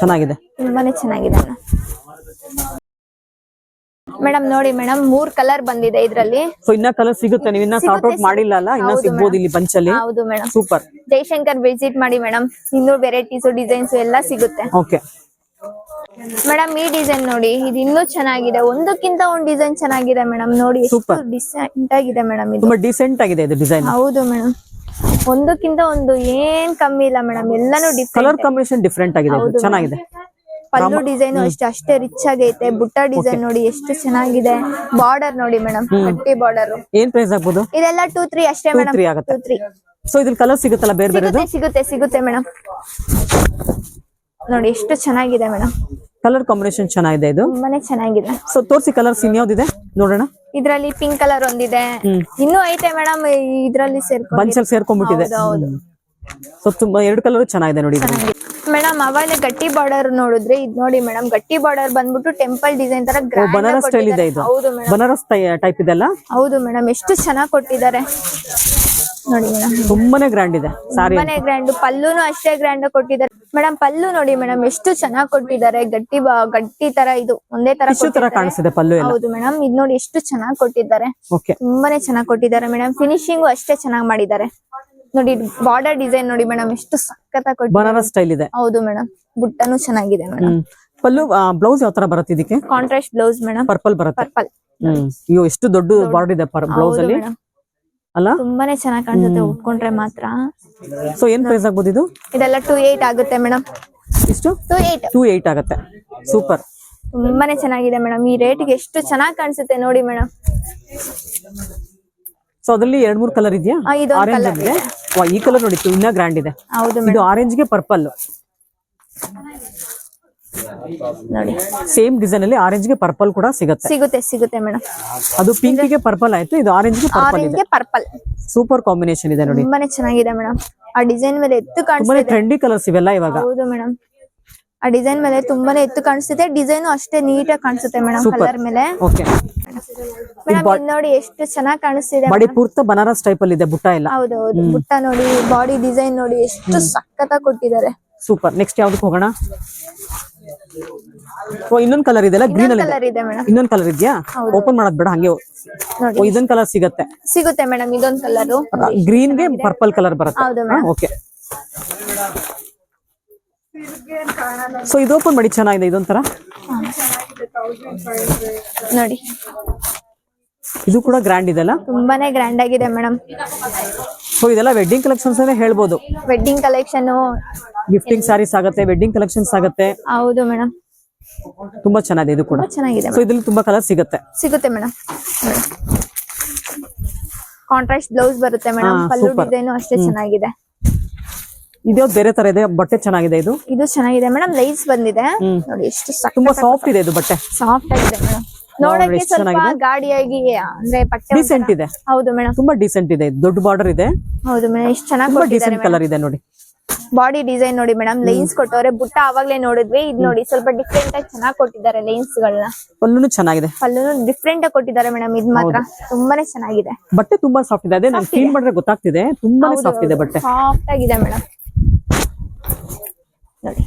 ಚೆನ್ನಾಗಿದೆ. ತುಂಬಾನೇ ಚೆನ್ನಾಗಿದೆ ಮೇಡಮ್. ನೋಡಿ ಮೇಡಮ್ ಮೂರ್ ಕಲರ್ ಬಂದಿದೆ ಇದ್ರಲ್ಲಿ. ಸೊ ಇನ್ನ ಕಲರ್ ಸಿಗುತ್ತೆ. ನೀವು ಇನ್ನ ಸಾರ್ಟ್ ಔಟ್ ಮಾಡಿಲ್ಲ ಅಲ್ಲ? ಇನ್ನ ಸಿಗ್ಬೋದು ಇಲ್ಲಿ ಬಂಚಲ್ಲಿ. ಹೌದು ಮೇಡಮ್. ಸೂಪರ್ ಜೈಶಂಕರ್ ವಿಸಿಟ್ ಮಾಡಿ ಮೇಡಮ್. ಇನ್ನೂ ವೆರೈಟೀಸ್ ಡಿಸೈನ್ಸ್ ಎಲ್ಲ ಸಿಗುತ್ತೆ. ಓಕೆ ಮೇಡಮ್ ಈ ಡಿಸೈನ್ ನೋಡಿ ಇದು ಇನ್ನೂ ಚೆನ್ನಾಗಿದೆ. ಒಂದಕ್ಕಿಂತ ಒಂದ್ ಡಿಸೈನ್ ಚೆನ್ನಾಗಿದೆ ಮೇಡಮ್ ನೋಡಿ Super. ಡಿಸೆಂಟ್ ಆಗಿದೆ ಮೇಡಮ್ ಇದು. ತುಂಬಾ ಡಿಸೆಂಟ್ ಆಗಿದೆ ಇದು ಡಿಸೈನ್ ಹೌದು ಮೇಡಮ್ ಒಂದಕ್ಕಿಂತ ಒಂದು ಏನ್ ಕಮ್ಮಿ ಇಲ್ಲ ಮೇಡಮ್ ಎಲ್ಲಾನು ಡಿಫ್ರೆಂಟ್ ಕಲರ್ ಕಾಂಬಿನೇಷನ್ ಡಿಫ್ರೆಂಟ್ ಆಗಿದೆ ಇದು. ಹೌದು ಚೆನ್ನಾಗಿದೆ. ಪಲ್ಲು ಡಿಸೈನ್ ಅಷ್ಟೇ ಅಷ್ಟೇ ರಿಚ್ ಆಗೈತೆ. ಬುಟ್ಟ ಡಿಸೈನ್ ನೋಡಿ ಎಷ್ಟು ಚೆನ್ನಾಗಿದೆ. ಬಾರ್ಡರ್ ನೋಡಿ ಮೇಡಮ್ ಗಟ್ಟಿ ಬಾರ್ಡರ್ ಏನ್ ಪ್ರೈಸ್ ಆಗ್ಬೋದು? ಇದೆಲ್ಲ ಟೂ ತ್ರೀ ಅಷ್ಟೇ ಮೇಡಮ್ ಆಗುತ್ತೆ. ಟೂ ತ್ರೀ ಸೊ ಇದ್ರ ಕಲರ್ ಸಿಗುತ್ತಲ್ಲ ಬೇರೆ ಬೇರೆದು? ಸಿಗುತ್ತೆ ಸಿಗುತ್ತೆ ಸಿಗುತ್ತೆ ಮೇಡಮ್ ನೋಡಿ ಎಷ್ಟು ಚೆನ್ನಾಗಿದೆ ಮೇಡಮ್. ಕಲರ್ ಕಾಂಬಿನೇಷನ್ ಚೆನ್ನಾಗಿದೆ ಇದು? ತುಂಬಾನೇ ಚೆನ್ನಾಗಿದೆ. ಸೊ ತೋರಿಸಿ ಕಲರ್ಸ್ ಇನ್ಯಾವ್ದಿದೆ ನೋಡೋಣ. ಇದ್ರಲ್ಲಿ ಪಿಂಕ್ ಕಲರ್ ಒಂದಿದೆ. ಇನ್ನೂ ಐತೆ ಮೇಡಮ್ ಇದ್ರಲ್ಲಿ ಸೇರ್ಕೊಂಡು ಬಂಚಲ್ಲಿ ಸೇರ್ಕೊಂಡ್ಬಿಟ್ಟಿದೆ. ಸೊ ತುಂಬಾ ಎರಡು ಕಲರ್ ಚೆನ್ನಾಗಿದೆ ನೋಡಿ. ಮೇಡಮ್ ಅವಾಗಲೇ ಗಟ್ಟಿ ಬಾರ್ಡರ್ ನೋಡಿದ್ರೆ ಇದು ನೋಡಿ ಮೇಡಮ್ ಗಟ್ಟಿ ಬಾರ್ಡರ್ ಬಂದ್ಬಿಟ್ಟು ಟೆಂಪಲ್ ಡಿಸೈನ್ ತರ ಬನಾರಸ್ ಸ್ಟೈಲ್ ಇದೆ ಇದು. ಹೌದು ಮೇಡಮ್. ಬನಾರಸ್ ಟೈಪ್ ಇದೆಲ್ಲ? ಹೌದು ಮೇಡಮ್ ಎಷ್ಟು ಚೆನ್ನಾಗಿ ಕೊಟ್ಟಿದ್ದಾರೆ. ನೋಡಿ ಮೇಡಮ್. ತುಂಬಾನೇ ಗ್ರ್ಯಾಂಡ್ ಇದೆ ಸಾರಿ ತುಂಬಾನೇ ಗ್ರ್ಯಾಂಡ್ ಪಲ್ಲುನು ಅಷ್ಟೇ ಗ್ರ್ಯಾಂಡ್ ಕೊಟ್ಟಿದ್ದಾರೆ. ಮೇಡಮ್ ಪಲ್ಲು ನೋಡಿ ಮೇಡಮ್ ಎಷ್ಟು ಚೆನ್ನಾಗಿ ಕೊಟ್ಟಿದ್ದಾರೆ. ಗಟ್ಟಿ ಗಟ್ಟಿ ತರ ಇದು ಒಂದೇ ತರ ತರ ಕಾಣಿಸಿದೆ ಪಲ್ಲು ಹೌದು ಮೇಡಮ್ ಇದು ನೋಡಿ ಎಷ್ಟು ಚೆನ್ನಾಗಿ ಕೊಟ್ಟಿದ್ದಾರೆ. ತುಂಬಾನೇ ಚೆನ್ನಾಗಿ ಕೊಟ್ಟಿದ್ದಾರೆ ಮೇಡಮ್ ಫಿನಿಶಿಂಗು ಅಷ್ಟೇ ಚೆನ್ನಾಗಿ ಮಾಡಿದ್ದಾರೆ. ನೋಡಿ ಬಾರ್ಡರ್ ಡಿಸೈನ್ ನೋಡಿ ಮೇಡಮ್ ಎಷ್ಟು ಸಖತ್ ಬನಾರಸ್ ಸ್ಟೈಲ್ ಇದೆ. ಹೌದು ಮೇಡಮ್ ಬುಟ್ಟನು ಚೆನ್ನಾಗಿದೆ ಮೇಡಮ್ ಪಲ್ಲು ಬ್ಲೌಸ್ ಯಾವ ತರ ಬರುತ್ತೆ ಇದಕ್ಕೆ? ಕಾಂಟ್ರಾಸ್ಟ್ ಬ್ಲೌಸ್ ಮೇಡಮ್ ಪರ್ಪಲ್ ಬರುತ್ತೆ? ಪರ್ಪಲ್ ಅಯ್ಯೋ ಎಷ್ಟು ದೊಡ್ಡ ಬಾರ್ಡರ್ ಇದೆ ಬ್ಲೌಸ್ ಅಲ್ಲಿ. ಅಲ್ಲ? ತುಂಬಾನೇ ಚೆನ್ನಾಗಿ ಕಾಣಿಸುತ್ತೆ ಉಟ್ಕೊಂಡ್ರೆ ಮಾತ್ರ. ಸೊ ಏನ್ ಪ್ರೈಸ್ ಆಗ್ಬೋದು ಇದು? ಇದೆಲ್ಲ ಟೂ ಏಟ್ ಆಗುತ್ತೆ ಮೇಡಮ್ ಇಷ್ಟು? ಟೂ ಏಟ್ ಟೂ ಏಟ್ ಆಗುತ್ತೆ. ಸೂಪರ್ ತುಂಬಾನೇ ಚೆನ್ನಾಗಿದೆ ಮೇಡಮ್ ಈ ರೇಟ್ಗೆ ಎಷ್ಟು ಚೆನ್ನಾಗಿ ಕಾಣಿಸುತ್ತೆ ನೋಡಿ ಮೇಡಮ್ ಸೊ ಅದರಲ್ಲಿ ಎರಡ್ ಮೂರ್ ಕಲರ್ ಇದೆಯಾ? ಆರೆಂಜ್ ವಾ ಈ ಕಲರ್ ನೋಡಿ ಇನ್ನ ಗ್ರ್ಯಾಂಡ್ ಇದೆ. ಹೌದು ಇದು ಆರೆಂಜ್ಗೆ ಪರ್ಪಲ್ ನೋಡಿ. ಸೇಮ್ ಡಿಸೈನ್ ಅಲ್ಲಿ ಆರೆಂಜ್ಗೆ ಪರ್ಪಲ್ ಕೂಡ ಸಿಗುತ್ತೆ. ಸಿಗುತ್ತೆ ಸಿಗುತ್ತೆ ಮೇಡಮ್ ಅದು ಪಿಂಕ್ಗೆ ಪರ್ಪಲ್ ಆಯ್ತು ಇದು ಆರೆಂಜ್ಗೆ ಪರ್ಪಲ್ ಇದೆ. ಪರ್ಪಲ್ ಸೂಪರ್ ಕಾಂಬಿನೇಷನ್ ಇದೆ ನೋಡಿ. ತುಂಬಾನೇ ಚೆನ್ನಾಗಿದೆ ಮೇಡಮ್ ಆ ಡಿಸೈನ್ ಮೇಲೆ ಎತ್ತು ಕಾಣಿಸ್ತಾ ಇದೆ. ಟ್ರೆಂಡಿ ಕಲರ್ಸ್ ಇವೆಲ್ಲ ಇವಾಗ. ಹೌದು ಮೇಡಮ್ ಆ ಡಿಸೈನ್ ಮೇಲೆ ತುಂಬಾನೇ ಎತ್ತು ಕಾಣಿಸುತ್ತೆ ಡಿಸೈನ್ ಅಷ್ಟೇ ನೀಟಾಗಿ ಕಾಣಿಸುತ್ತೆ ಮೇಡಮ್ ಕಲರ್ ಮೇಲೆ. ಓಕೆ ಮೇಡಮ್ ನೋಡಿ ಎಷ್ಟು ಚೆನ್ನಾಗಿ ಕಾಣಿಸ್ತಿದೆ ಬಾಡಿ ಪೂರ್ತಿ ಬನಾರಸ್ ಟೈಪ್ ಅಲ್ಲಿ ಇದೆ ಬುಟ್ಟ ಎಲ್ಲ. ಹೌದೌದು ಹೌದು ಬುಟ್ಟ ನೋಡಿ ಬಾಡಿ ಡಿಸೈನ್ ನೋಡಿ ಎಷ್ಟು ಸಖತ್ತಾಗಿ ಕೊಟ್ಟಿದ್ದಾರೆ. ಸೂಪರ್ ನೆಕ್ಸ್ಟ್ ಯಾವ್ದಕ್ಕೆ ಹೋಗೋಣ? ಓ ಇನ್ನೊಂದ್ ಕಲರ್ ಇದೆಲ್ಲ ಗ್ರೀನ್ ಅಲ್ಲಿ ಇದೆ. ಕಲರ್ ಇದೆ. ಮೇಡಮ್ ಇನ್ನೊಂದ್ ಕಲರ್ ಇದೆಯಾ? ಓಪನ್ ಮಾಡೋದ್ ಬೇಡ ಹಂಗೆ ಓ ಇದೊಂದ್ ಕಲರ್ ಸಿಗುತ್ತೆ. ಸಿಗುತ್ತೆ ಮೇಡಮ್ ಇದೊಂದ್ ಕಲರ್ ಗ್ರೀನ್ಗೆ ಪರ್ಪಲ್ ಕಲರ್ ಬರುತ್ತೆ. ಓಕೆ ಸೊ ಇದು ಓಪನ್ ಮಾಡಿ ಚೆನ್ನಾಗಿದೆ ಇದೊಂಥರ? ನೋಡಿ. ಇದು ಕೂಡ ಗ್ರ್ಯಾಂಡ್ ಇದೆಲ್ಲ ತುಂಬಾನೇ ಗ್ರ್ಯಾಂಡ್ ಆಗಿದೆ ಮೇಡಮ್ ಸೊ ಇದೆಲ್ಲ ವೆಡ್ಡಿಂಗ್ ಕಲೆಕ್ಷನ್ಸ್ ಹೇಳ್ಬೋದು. ವೆಡ್ಡಿಂಗ್ ಕಲೆಕ್ಷನ್ ಗಿಫ್ಟಿಂಗ್ ಸಾರೀಸ್ ಆಗುತ್ತೆ ವೆಡ್ಡಿಂಗ್ ಕಲೆಕ್ಷನ್ಸ್ ಆಗುತ್ತೆ. ಹೌದು ಮೇಡಮ್ ತುಂಬಾ ಚೆನ್ನಾಗಿದೆ ಇದು ಕೂಡ. ಚೆನ್ನಾಗಿದೆ ಸೊ ಇದ್ರಲ್ಲಿ ತುಂಬಾ ಕಲರ್ ಸಿಗುತ್ತೆ. ಸಿಗುತ್ತೆ ಮೇಡಮ್ ಕಾಂಟ್ರಾಸ್ಟ್ ಬ್ಲೌಸ್ ಬರುತ್ತೆ ಮೇಡಮ್ ಕಲರ್ ಡಿಸೈನ್ ಅಷ್ಟೇ ಚೆನ್ನಾಗಿದೆ. ಇದ್ಯಾವ್ದು ಬೇರೆ ತರ ಇದೆ ಬಟ್ಟೆ ಚೆನ್ನಾಗಿದೆ ಇದು. ಇದು ಚೆನ್ನಾಗಿದೆ. ಮೇಡಮ್ ಲೈಸ್ ಬಂದಿದೆ. ನೋಡಿ ಎಷ್ಟು ತುಂಬಾ ಸಾಫ್ಟ್ ಇದೆ ಇದು ಬಟ್ಟೆ. ಸಾಫ್ಟ್ ಆಗಿದೆ ಮೇಡಮ್. ನೋಡಿ, ನೋಡಕ್ಕೆ ಸ್ವಲ್ಪ ಚೆನ್ನಾಗಿದೆ. ಗಾಡಿಯಾಗಿ ಅಂದ್ರೆ ಪಟ್ಟೆ ಡಿಸೆಂಟ್ ಇದೆ. ಹೌದು ಮೇಡಮ್. ತುಂಬಾ ಡಿಸೆಂಟ್ ಇದೆ. ದೊಡ್ಡ ಬಾರ್ಡರ್ ಇದೆ. ಹೌದು ಮೇಡಮ್ ಎಷ್ಟು ಚೆನ್ನಾಗಿ ಡಿಸೆಂಟ್ ಕಲರ್ ಇದೆ ನೋಡಿ. ಬಾಡಿ ಡಿಸೈನ್ ನೋಡಿ ಮೇಡಮ್ ಲೈನ್ಸ್ ಕೊಟ್ಟವ್ರೆ ಬುಟ್ಟ ಅವಾಗ್ಲೇ ನೋಡಿದ್ವಿ. ಇದ್ ನೋಡಿ ಸ್ವಲ್ಪ ಡಿಫ್ರೆಂಟ್ ಆಗಿ ಚೆನ್ನಾಗಿ ಕೊಟ್ಟಿದ್ದಾರೆ ಲೈನ್ಸ್ ಗಳನ್ನ. ಪಲ್ಲುನು ಚೆನ್ನಾಗಿದೆ. ಪಲ್ಲುನು ಡಿಫ್ರೆಂಟ್ ಆಗಿ ಕೊಟ್ಟಿದ್ದಾರೆ ಮೇಡಮ್ ಇದ್ ಮಾತ್ರ. ತುಂಬಾನೇ ಚೆನ್ನಾಗಿದೆ. ಬಟ್ಟೆ ತುಂಬಾ ಸಾಫ್ಟ್ ಇದೆ. ಅದೇ ನಂಗೆ ಫೀಲ್ ಮಾಡಿದ್ರೆ ಗೊತ್ತಾಗ್ತಿದೆ. ತುಂಬಾನೇ ಸಾಫ್ಟ್ ಇದೆ ಬಟ್ಟೆ. ಸಾಫ್ಟ್ ಆಗಿದೆ ಮೇಡಮ್. ನೋಡಿ.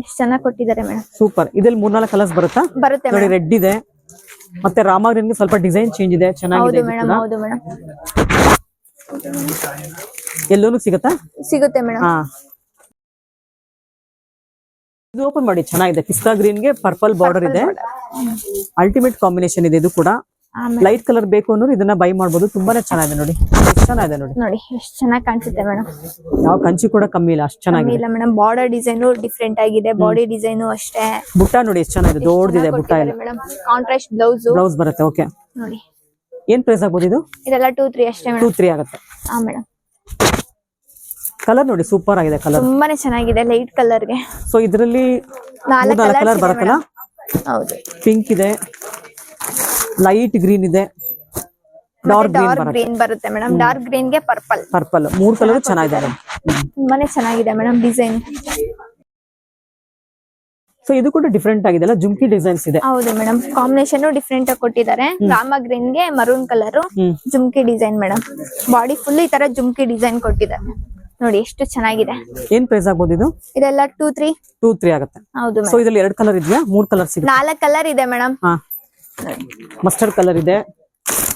ಎಷ್ಟು ಚೆನ್ನಾಗಿ ಕೊಟ್ಟಿದ್ದಾರೆ ಮೇಡಮ್. ಸೂಪರ್. ಇದ್ರಲ್ಲಿ ಮೂರ್ನಾಲ್ಕು ಕಲರ್ಸ್ ಬರುತ್ತಾ? ಬರುತ್ತೆ ನೋಡಿ ರೆಡ್ ಇದೆ. ಮತ್ತೆ ರಾಮಾಗ್ರಿಗೆ ಸ್ವಲ್ಪ ಡಿಸೈನ್ ಚೇಂಜ್ ಇದೆ. ಚೆನ್ನಾಗಿದೆ ಹೌದು ಮೇಡಮ್. ಹೌದು ಮೇಡಮ್. ಎಲ್ಲೂನು ಸಿಗತ್ತಾ? ಸಿಗುತ್ತೆ ಮೇಡಮ್. ಹಾ. ಇದು ಓಪನ್ ಮಾಡಿ. ಚೆನ್ನಾಗಿದೆ. ಪಿಸ್ತಾ ಗ್ರೀನ್ಗೆ ಪರ್ಪಲ್ ಬಾರ್ಡರ್ ಇದೆ. ಅಲ್ಟಿಮೇಟ್ ಕಾಂಬಿನೇಷನ್ ಇದೆ. ಇದು ಕೂಡ. ಲೈಟ್ ಕಲರ್ ಬೇಕು ಅನ್ನೋರು ಇದನ್ನ ಬೈ ಮಾಡಬಹುದು ತುಂಬಾನೇ ಚೆನ್ನಾಗಿದೆ ನೋಡಿ. ಎಷ್ಟು ಚೆನ್ನಾಗಿದೆ ನೋಡಿ. ನೋಡಿ ಎಷ್ಟು ಚೆನ್ನಾಗಿ ಕಾಣಿಸುತ್ತೆ ಮೇಡಮ್ ಯಾವ ಕಂಚಿ ಕೂಡ ಕಮ್ಮಿ ಇಲ್ಲ ಅಷ್ಟು ಚೆನ್ನಾಗಿದೆ. ಇಲ್ಲ ಮೇಡಮ್ ಬಾರ್ಡರ್ ಡಿಸೈನು ಡಿಫ್ರೆಂಟ್ ಆಗಿದೆ. ಬಾಡಿ ಡಿಸೈನು ಅಷ್ಟೇ. ಬುಟ್ಟ ನೋಡಿ ಎಷ್ಟು ಚೆನ್ನಾಗಿದೆ. ದೊಡ್ಡದಿದೆ ಬುಟ್ಟ ಇಲ್ಲ ಮೇಡಮ್ ಕಾಂಟ್ರಾಸ್ಟ್ ಬ್ಲೌಸ್ ಬ್ಲೌಸ್ ಬರುತ್ತೆ ಓಕೆ ನೋಡಿ. ಏನ್ ಪ್ರೈಸ್ ಆಗ್ಬೋದು ಇದು? ಇದೆಲ್ಲ ಟೂ ತ್ರೀ ಅಷ್ಟೇ ಟೂ ತ್ರೀ ಆಗುತ್ತೆ. ಆ ಮೇಡಮ್ ಕಲರ್ ನೋಡಿ ಸೂಪರ್ ಆಗಿದೆ ಕಲರ್ ತುಂಬಾನೇ ಚೆನ್ನಾಗಿದೆ ಲೈಟ್ ಕಲರ್ಗೆ ಸೊ ಇದರಲ್ಲಿ ನಾಲ್ಕು ಕಲರ್ ಬರುತ್ತಲ್ಲ? ಹೌದು. ಪಿಂಕ್ ಇದೆ. ಲೈಟ್ ಗ್ರೀನ್ ಇದೆ. ಡಾರ್ಕ್ ಗ್ರೀನ್ ಡಾರ್ಕ್ ಬರುತ್ತೆ. ಗ್ರೀನ್ ಬರುತ್ತೆ ಮೇಡಮ್ ಡಾರ್ಕ್ ಗ್ರೀನ್ಗೆ ಪರ್ಪಲ್ ಪರ್ಪಲ್ ಮೂರ್ ಕಲರ್ ಚೆನ್ನಾಗಿದೆ ತುಂಬಾನೇ ಚೆನ್ನಾಗಿದೆ ಮೇಡಮ್ ಡಿಸೈನ್ ಸೊ ಇದು ಕೂಡ ಡಿಫ್ರೆಂಟ್ ಆಗಿದೆ ಅಲ್ಲ? ಜುಮ್ಕಿ ಡಿಸೈನ್ಸ್ ಇದೆ. ಹೌದು ಮೇಡಮ್ ಕಾಂಬಿನೇಷನ್ ಡಿಫ್ರೆಂಟ್ ಆಗಿ ಕೊಟ್ಟಿದ್ದಾರೆ. Rama ಗ್ರೀನ್ಗೆ maroon colour jhumki design madam body full ಈ ತರ ಜುಮ್ಕಿ ಡಿಸೈನ್ ಕೊಟ್ಟಿದ್ದಾರೆ. ನೋಡಿ ಎಷ್ಟು ಚೆನ್ನಾಗಿದೆ. ಏನ್ ಪ್ರೈಸ್ ಆಗ್ಬೋದು ಇದು? ಇದೆಲ್ಲ ಟೂ ತ್ರೀ ಟೂ ತ್ರೀ ಆಗುತ್ತೆ. ಹೌದು ಸೊ ಇದ್ರಲ್ಲಿ ಎರಡು ಕಲರ್ ಇದೆಯಾ? ಮೂರ್ ಕಲರ್ ಸಿಗುತ್ತೆ. ನಾಲ್ಕು ಕಲರ್ ಇದೆ ಮೇಡಮ್ ಮಸ್ಟರ್ಡ್ ಕಲರ್ ಇದೆ.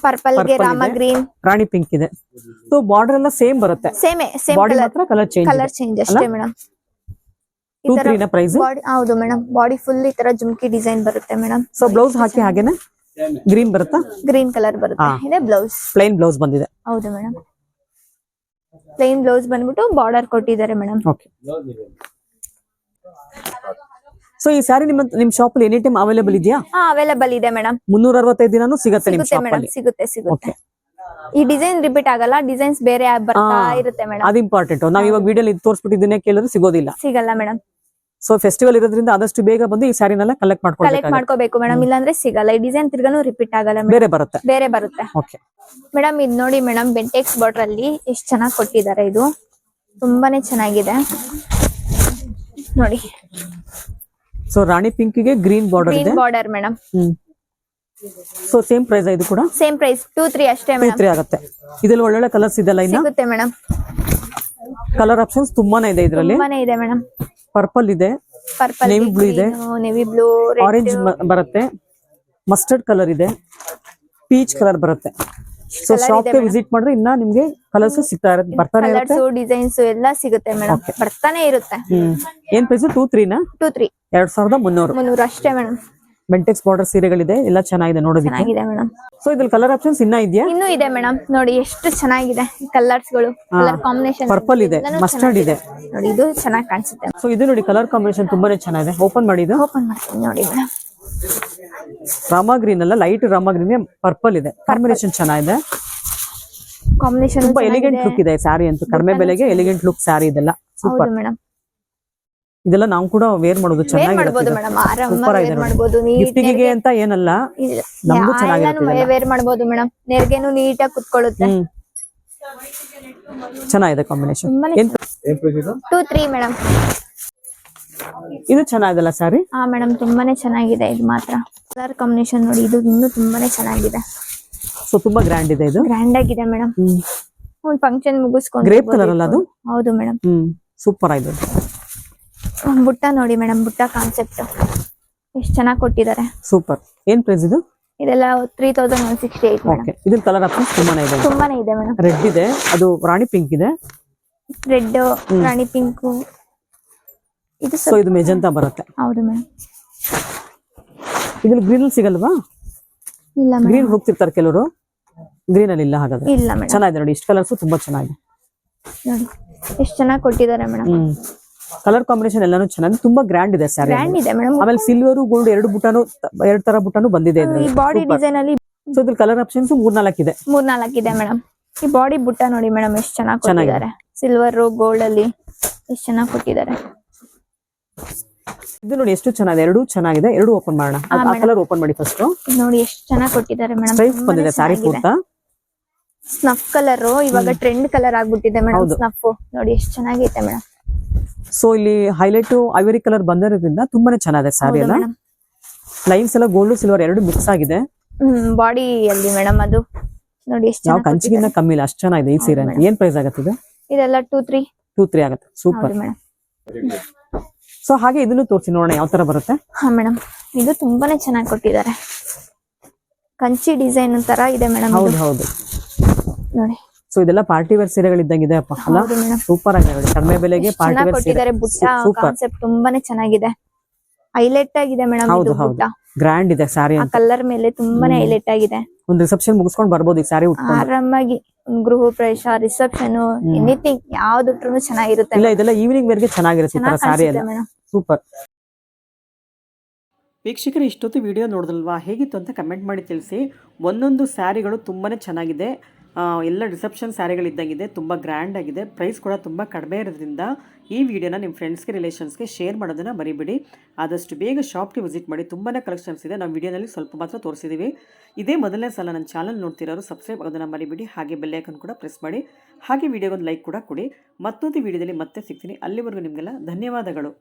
ಪರ್ಪಲ್ಗೆ ರಾಮ ಗ್ರೀನ್ ರಾಣಿ ಪಿಂಕ್ ಇದೆ. ಸೊ ಬಾರ್ಡರ್ ಎಲ್ಲ ಸೇಮ್ ಬರುತ್ತೆ. ಸೇಮ್ ಸೇಮ್ ಬಾಡಿ ಕಲರ್ ಮಾತ್ರ ಕಲರ್ ಚೇಂಜ್ ಕಲರ್ ಚೇಂಜ್ ಅಷ್ಟೇ ಮೇಡಮ್ ಟೂ ತ್ರೀನ ಪ್ರೈಸ್ ಹೌದು ಮೇಡಮ್ ಬಾಡಿ ಫುಲ್ ಈ ತರ ಜುಮ್ಕಿ ಡಿಸೈನ್ ಬರುತ್ತೆ ಮೇಡಮ್ ಸೊ ಬ್ಲೌಸ್ ಹಾಕಿ ಹಾಗೇನೆ? ಗ್ರೀನ್ ಬರುತ್ತಾ? ಗ್ರೀನ್ ಕಲರ್ ಬರುತ್ತೆ. ಇದೆ ಬ್ಲೌಸ್ ಪ್ಲೇನ್ ಬ್ಲೌಸ್ ಬಂದಿದೆ. ಹೌದು ಮೇಡಮ್ ಪ್ಲೈನ್ ಬ್ಲೌಸ್ ಬಂದ್ಬಿಟ್ಟು ಬಾರ್ಡರ್ ಕೊಟ್ಟಿದ್ದಾರೆ ಮೇಡಮ್ ಓಕೆ ಸೊ ಈ ಸ್ಯಾರಿ ನಿಮ್ಮ ನಿಮ್ ಶಾಪ್ ಅಲ್ಲಿ ಎನಿ ಟೈಮ್ ಅವೈಲೇಬಲ್ ಇದೆಯಾ ಅವೈಲೇಬಲ್ ಇದೆ ಮೇಡಮ್ ಮುನ್ನೂರ ಅರವತ್ತೈದು ದಿನಾನು ಸಿಗುತ್ತೆ ನಿಮ್ ಸಿಗುತ್ತೆ ಶಾಪ್ ಮೇಡಮ್ ಅಲ್ಲಿ. ಸಿಗುತ್ತೆ ಸಿಗುತ್ತೆ. ಈ ಡಿಸೈನ್ ರಿಪೀಟ್ ಆಗಲ್ಲ ಡಿಸೈನ್ಸ್ ಬೇರೆ ಬರ್ತಾ ಇರುತ್ತೆ ಮೇಡಮ್ ಅದು ಇಂಪಾರ್ಟೆಂಟ್ ನಾವ್ ಇವಾಗ ವಿಡಿಯೋ ತೋರಿಸ್ಬಿಟ್ಟಿದ್ದನ್ನೇ ಕೇಳಿದ್ರೆ ಸಿಗೋದಿಲ್ಲ. ಸಿಗಲ್ಲ ಮೇಡಮ್ ಸೊ ಫೆಸ್ಟಿವಲ್ ಇರೋದ್ರಿಂದ ಆದಷ್ಟು ಬೇಗ ಬಂದು ಈ ಸ್ಯಾರಿನೆಲ್ಲ ಕಲೆಕ್ಟ್ ಕಲೆಕ್ಟ್ ಮಾಡ್ಕೋಬೇಕು ಮೇಡಮ್ ಇಲ್ಲಾಂದ್ರೆ ಸಿಗಲ್ಲ. ಈ ಡಿಸೈನ್ ತಿರ್ಗಾನು ರಿಪೀಟ್ ಆಗಲ್ಲ ಬೇರೆ ಬರುತ್ತೆ. ಬೇರೆ ಬರುತ್ತೆ. ಓಕೆ ಮೇಡಮ್ ಇದು ನೋಡಿ ಮೇಡಮ್ ಬೆಂಟೆಕ್ಸ್ ಬಾರ್ಡರ್ ಅಲ್ಲಿ ಎಷ್ಟು ಚೆನ್ನಾಗಿ ಕೊಟ್ಟಿದ್ದಾರೆ ಇದು. ತುಂಬಾನೇ ಚೆನ್ನಾಗಿದೆ. ನೋಡಿ. ಸೊ ರಾಣಿ ಪಿಂಕ್ಗೆ ಗ್ರೀನ್ ಬಾರ್ಡರ್ ಇದೆ. Border madam so same price ಇದು ಕೂಡ? ಸೇಮ್ ಪ್ರೈಸ್ ಟೂ ತ್ರೀ ಅಷ್ಟೇ ಟೂ ತ್ರೀ ಆಗುತ್ತೆ. ಇದ್ರಲ್ಲಿ ಒಳ್ಳೊಳ್ಳೆ ಕಲರ್ಸ್ ಇದೆಲ್ಲ ಇನ್ನ? ಸಿಗುತ್ತೆ ಮೇಡಮ್ ಕಲರ್ ಆಪ್ಷನ್ಸ್ ತುಂಬಾನೇ ಇದೆ ಇದರಲ್ಲಿ. ತುಂಬಾನೇ ಇದೆ ಮೇಡಮ್ ಪರ್ಪಲ್ ಇದೆ. ಪರ್ಪಲ್ ಬ್ಲೂ blue ಇದೆ. ನೇವಿ ಬ್ಲೂ ಆರೆಂಜ್ ಬರುತ್ತೆ. ಮಸ್ಟರ್ಡ್ ಕಲರ್ ಇದೆ. ಪೀಚ್ ಕಲರ್ ಬರುತ್ತೆ. ಸೊ ಶಾಪ್ಗೆ ವಿಸಿಟ್ ಮಾಡಿದ್ರೆ ಇನ್ನ ನಿಮ್ಗೆ ಕಲರ್ಸ್ ಸಿಗ್ತಾ ಇರುತ್ತೆ ಬರ್ತಾನೆ ಇರುತ್ತೆ. ಡಿಸೈನ್ಸ್ ಎಲ್ಲ ಸಿಗುತ್ತೆ ಮೇಡಂ ಬರ್ತಾನೆ ಇರುತ್ತೆ. ಏನ್ ಪ್ರೈಸ್ ಟೂ ತ್ರೀನಾ ಟೂ ತ್ರೀ ಎರಡ್ ಸಾವಿರದ ಮುನ್ನೂರು. ಮುನ್ನೂರು ಅಷ್ಟೇ ಮೇಡಮ್. ಮೆಂಟೆಕ್ಸ್ ಬಾರ್ಡರ್ ಸೀರೆಗಳಿದೆ ಎಲ್ಲ ಚೆನ್ನಾಗಿದೆ ನೋಡೋದಕ್ಕೆ. ಚೆನ್ನಾಗಿದೆ ಮೇಡಮ್. ಸೊ ಇದ್ರಲ್ಲಿ ಕಲರ್ ಆಪ್ಷನ್ಸ್ ಇನ್ನ ಇದೆಯಾ? ಇನ್ನೂ ಇದೆ ಮೇಡಮ್. ನೋಡಿ ಎಷ್ಟು ಚೆನ್ನಾಗಿದೆ ಕಲರ್ಸ್ಗಳು ಕಲರ್ ಕಾಂಬಿನೇಷನ್ ಪರ್ಪಲ್ ಇದೆ ಮಸ್ಟರ್ಡ್ ಇದೆ. ನೋಡಿ ಇದು ಚೆನ್ನಾಗಿ ಕಾಣಿಸುತ್ತೆ. ಸೊ ಇದು ನೋಡಿ ಕಲರ್ ಕಾಂಬಿನೇಷನ್ ತುಂಬಾನೇ ಚೆನ್ನಾಗಿದೆ. ಓಪನ್ ಮಾಡಿದ್ದು ಓಪನ್ ಮಾಡ್ತೀನಿ ನೋಡಿ ಮೇಡಮ್. ರಾಮ ಗ್ರೀನ್ ಅಲ್ಲ ಲೈಟ್ ರಾಮ ಗ್ರೀನ್ ಪರ್ಪಲ್ ಇದೆ. ಕಾಂಬಿನೇಷನ್ ಚೆನ್ನಾಗಿದೆ. ಕಾಂಬಿನೇಷನ್ ತುಂಬಾ ಎಲಿಗೆಂಟ್ ಲುಕ್ ಇದೆ ಸ್ಯಾರಿ ಅಂತೂ. ಕಡಿಮೆ ಬೆಲೆಗೆ ಎಲಿಗೆಂಟ್ ಲುಕ್ ಸ್ಯಾರಿ ಇದೆಲ್ಲ. ಸೂಪರ್ ಇದೆಲ್ಲ ನಾವು ಕೂಡ ವೇರ್ ಮಾಡೋದು ಚೆನ್ನಾಗಿ ಚೆನ್ನಾಗಿರುತ್ತೆ ಅಂತ ಏನಲ್ಲ ನಮ್ದು ಚೆನ್ನಾಗಿರುತ್ತೆ. ವೇರ್ ಮಾಡ್ಬೋದು ಮೇಡಮ್. ನೆರ್ಗೆನು ನೀಟಾಗಿ ಕುತ್ಕೊಳ್ಳುತ್ತೆ. ಚೆನ್ನಾಗಿದೆ ಕಾಂಬಿನೇಷನ್ ಟೂ ತ್ರೀ ಮೇಡಮ್. ಇದು ಚೆನ್ನಾಗಲ್ಲ ಸಾರಿ? ಹಾ ಮೇಡಮ್ ತುಂಬಾನೇ ಚೆನ್ನಾಗಿದೆ ಇದು ಮಾತ್ರ. ಕಲರ್ ಕಾಂಬಿನೇಷನ್ ನೋಡಿ ಇದು ಇನ್ನು ತುಂಬಾನೇ ಚೆನ್ನಾಗಿದೆ. ಸೊ ತುಂಬಾ ಗ್ರ್ಯಾಂಡ್ ಇದೆ ಇದು? ಗ್ರ್ಯಾಂಡ್ ಆಗಿದೆ ಮೇಡಮ್ ಒಂದು ಫಂಕ್ಷನ್ ಮುಗಿಸ್ಕೊಂಡು ಗ್ರೇಪ್ ಕಲರ್ ಅಲ್ಲ ಅದು? ಹೌದು ಮೇಡಮ್ ಸೂಪರ್ ಆಗಿದೆ. ಬುಟ್ಟ ನೋಡಿ ಮೇಡಮ್ ಬುಟ್ಟ ಕಾನ್ಸೆಪ್ಟ್ ಎಷ್ಟು ಚೆನ್ನಾಗಿ ಕೊಟ್ಟಿದ್ದಾರೆ. ಸೂಪರ್ ಏನ್ ಪ್ರೈಸ್ ಇದು? ಇದೆಲ್ಲ three thousand one sixty eight okay ಇದ್ರ ಕಲರ್ ಆಪ್ಷನ್ಸ್ ತುಂಬಾನೇ ಇದೆ. ತುಂಬಾನೇ ಇದೆ ಮೇಡಮ್ ರೆಡ್ ಇದೆ ಅದು ರಾಣಿ ಪಿಂಕ್ ಇದೆ. ರೆಡ್ ರಾಣಿ ಪಿಂಕು ಇದು ಸೊ ಇದು ಮೆಜೆಂತಾ ಬರುತ್ತೆ. ಹೌದು ಮ್ಯಾಮ್ ಇದ್ರಲ್ಲಿ ಗ್ರೀನ್ ಸಿಗಲ್ವಾ? ಇಲ್ಲ ಮ್ಯಾಮ್ ಗ್ರೀನ್ ಹೋಗ್ತಿರ್ತಾರೆ ಕೆಲವರು. ಗ್ರೀನ್ ಅಲ್ಲಿ ಇಲ್ಲ ಹಾಗಾದ್ರೆ. ಇಲ್ಲ ಮೇಡಮ್ ಚೆನ್ನಾಗಿದೆ ನೋಡಿ ಇಷ್ಟು ಕಲರ್ಸು ತುಂಬಾ ಚೆನ್ನಾಗಿದೆ. ನೋಡಿ ಎಷ್ಟು ಚೆನ್ನಾಗಿ ಕೊಟ್ಟಿದ್ದಾರೆ ಮೇಡಮ್ ಹ್ಮ್. ಕಲರ್ ಕಾಂಬಿನೇಷನ್ ಎಲ್ಲಾನು ಚೆನ್ನಾಗಿ ತುಂಬಾ ಗ್ರ್ಯಾಂಡ್ ಇದೆ ಸ್ಯಾರಿ ಗ್ರ್ಯಾಂಡ್ ಇದೆ ಮೇಡಮ್ ಆಮೇಲೆ ಸಿಲ್ವರ್ ಗೋಲ್ಡ್ ಎರಡು ಬುಟಾನು ಎರಡು ತರ ಬುಟಾನು ಬಂದಿದೆ ಈ ಬಾಡಿ ಡಿಸೈನ್ ಅಲ್ಲಿ ಸೊ ಇದ್ರ ಕಲರ್ ಆಪ್ಷನ್ಸ್ ಮೂರ್ನಾಲ್ಕು ಇದೆ ಮೂರ್ ನಾಲ್ಕು ಇದೆ. ಮೇಡಮ್ ಈ ಬಾಡಿ ಬುಟ್ಟ ನೋಡಿ ಮೇಡಮ್ ಎಷ್ಟು ಚೆನ್ನಾಗಿ ಚೆನ್ನಾಗಿದೆ. ಕೊಟ್ಟಿದ್ದಾರೆ ಸಿಲ್ವರ್ ಗೋಲ್ಡ್ ಅಲ್ಲಿ ಎಷ್ಟು ಚೆನ್ನಾಗಿ ಕೊಟ್ಟಿದ್ದಾರೆ. ಇದು ನೋಡಿ ಎಷ್ಟು ಚೆನ್ನಾಗಿದೆ. ಎರಡು ಚೆನ್ನಾಗಿದೆ. ಎರಡು ಓಪನ್ ಮಾಡೋಣ. ಆ ಕಲರ್ ಓಪನ್ ಮಾಡಿ ಫಸ್ಟ್ ನೋಡಿ ಎಷ್ಟು ಚೆನ್ನಾಗಿ ಕೊಟ್ಟಿದ್ದಾರೆ ಸ್ಟ್ರೈಪ್ ಬಂದಿದೆ ಸಾರಿ ಮೇಡಮ್ ಪೂರ್ತ ಸ್ನಫ್ ಕಲರ್ ಇವಾಗ ಟ್ರೆಂಡ್ ಕಲರ್ ಆಗ್ಬಿಟ್ಟಿದೆ ಮೇಡಮ್ ಸ್ನಫ್ ನೋಡಿ ಎಷ್ಟು ಚೆನ್ನಾಗೈತೆ ಮೇಡಮ್. ಸೊ ಇಲ್ಲಿ ಹೈಲೈಟ್ ಐವರಿ ಕಲರ್ ಬಂದಿರೋದ್ರಿಂದ ತುಂಬಾನೇ ಚೆನ್ನಾಗಿದೆ ಸ್ಯಾರಿ ಎಲ್ಲ. ಮೇಡಮ್. ಲೈನ್ಸ್ ಎಲ್ಲ ಗೋಲ್ಡ್ ಸಿಲ್ವರ್ ಎರಡು ಮಿಕ್ಸ್ ಆಗಿದೆ. ಬಾಡಿ ಅಲ್ಲಿ ಮೇಡಮ್ ಅದು. ನೋಡಿ ಎಷ್ಟು ಚೆನ್ನಾಗಿ ಕಂಚಿಗಿನ್ನ ಕಮ್ಮಿ ಇಲ್ಲ ಅಷ್ಟು ಚೆನ್ನಾಗಿದೆ ಈ ಸೀರೆ ಏನ್ ಪ್ರೈಸ್ ಆಗುತ್ತೆ ಇದು? ಇದೆಲ್ಲ ಟೂ ತ್ರೀ ಟೂ ತ್ರೀ ಆಗುತ್ತೆ. Super madam. ಸೊ ಹಾಗೆ ಇದನ್ನು ತೋರಿಸಿ ನೋಡೋಣ ಯಾವ ತರ ಬರುತ್ತೆ? ಹಾ ಮೇಡಮ್. ಇದು ತುಂಬಾನೇ ಚೆನ್ನಾಗಿ ಕೊಟ್ಟಿದ್ದಾರೆ. ಕಂಚಿ ಡಿಸೈನ್ ತರ ಇದೆ ಮೇಡಮ್ ಹೌದು ಹೌದು. ನೋಡಿ. ಸೊ ಇದೆಲ್ಲ ಪಾರ್ಟಿ ವೇರ್ ಸೀರೆಗಳಿದ್ದಂಗಿದೆ ಅಪ್ಪ. ಅಲ್ಲ ಹೌದು ಮೇಡಮ್. ಸೂಪರ್ ಆಗಿದೆ. ಕಡಿಮೆ ಬೆಲೆಗೆ ಪಾರ್ಟಿ ವೇರ್ ಕೊಟ್ಟಿದ್ದಾರೆ ಬುಟ್ಟ ಕಾನ್ಸೆಪ್ಟ್ ತುಂಬಾನೇ ಚೆನ್ನಾಗಿದೆ. ಹೈಲೈಟ್ ಆಗಿದೆ ಮೇಡಮ್ ಹೌದು ಇದು ಹೌದು ಗ್ರ್ಯಾಂಡ್ ಇದೆ ಸಾರಿ ಆ ಕಲರ್ ಮೇಲೆ ತುಂಬಾನೇ ಹೈಲೈಟ್ ಆಗಿದೆ. ಒಂದು ರಿಸೆಪ್ಷನ್ ಮುಗಿಸ್ಕೊಂಡು ಬರ್ಬೋದು ಈ ಸಾರಿ ಉಟ್ಕೊಂಡು. ಆರಾಮಾಗಿ. ಗೃಹ ಪ್ರವೇಶ ರಿಸೆಪ್ಷನ್ ಎನಿಥಿಂಗ್ ಯಾವ್ದುಟ್ರು ಚೆನ್ನಾಗಿರುತ್ತೆ ಇಲ್ಲ ಇದೆಲ್ಲ ಈವ್ನಿಂಗ್ ವೇರ್ಗೆ ಚೆನ್ನಾಗಿರುತ್ತೆ ಸಾರಿ ಸೂಪರ್ ವೀಕ್ಷಕರು ಇಷ್ಟೊತ್ತು ವಿಡಿಯೋ ನೋಡಿದಲ್ವಾ ಹೇಗಿತ್ತು ಅಂತ ಕಮೆಂಟ್ ಮಾಡಿ ತಿಳಿಸಿ. ಒಂದೊಂದು ಸ್ಯಾರಿಗಳು ತುಂಬಾ ಚೆನ್ನಾಗಿದೆ. ಎಲ್ಲ ರಿಸೆಪ್ಷನ್ ಸ್ಯಾರಿಗಳಿದ್ದಂಗಿದೆ ತುಂಬ ಗ್ರ್ಯಾಂಡ್ ಆಗಿದೆ. ಪ್ರೈಸ್ ಕೂಡ ತುಂಬ ಕಡಿಮೆ ಇರೋದ್ರಿಂದ ಈ ವಿಡಿಯೋನ ನಿಮ್ಮ ಫ್ರೆಂಡ್ಸ್ಗೆ ರಿಲೇಷನ್ಸ್ಗೆ ಶೇರ್ ಮಾಡೋದನ್ನು ಮರಿಬಿಡಿ. ಆದಷ್ಟು ಬೇಗ ಶಾಪ್ಗೆ ವಿಸಿಟ್ ಮಾಡಿ ತುಂಬಾ ಕಲೆಕ್ಷನ್ಸ್ ಇದೆ. ನಾವು ವಿಡಿಯೋನಲ್ಲಿ ಸ್ವಲ್ಪ ಮಾತ್ರ ತೋರಿಸಿದ್ದೀವಿ ಇದೇ ಮೊದಲನೇ ಸಲ ನನ್ನ ಚಾನಲ್ ನೋಡ್ತಿರೋರು ಸಬ್ಸ್ಕ್ರೈಬ್ ಆಗೋದನ್ನು ಮರಿಬಿಡಿ. ಹಾಗೆ ಬೆಲ್ಲೈಕನ್ ಕೂಡ ಪ್ರೆಸ್ ಮಾಡಿ. ಹಾಗೆ ವಿಡಿಯೋಗೊಂದು ಲೈಕ್ ಕೂಡ ಕೊಡಿ. ಮತ್ತೊಂದು ವಿಡಿಯೋದಲ್ಲಿ ಮತ್ತೆ ಸಿಗ್ತೀನಿ. ಅಲ್ಲಿವರೆಗೂ ನಿಮಗೆಲ್ಲ ಧನ್ಯವಾದಗಳು.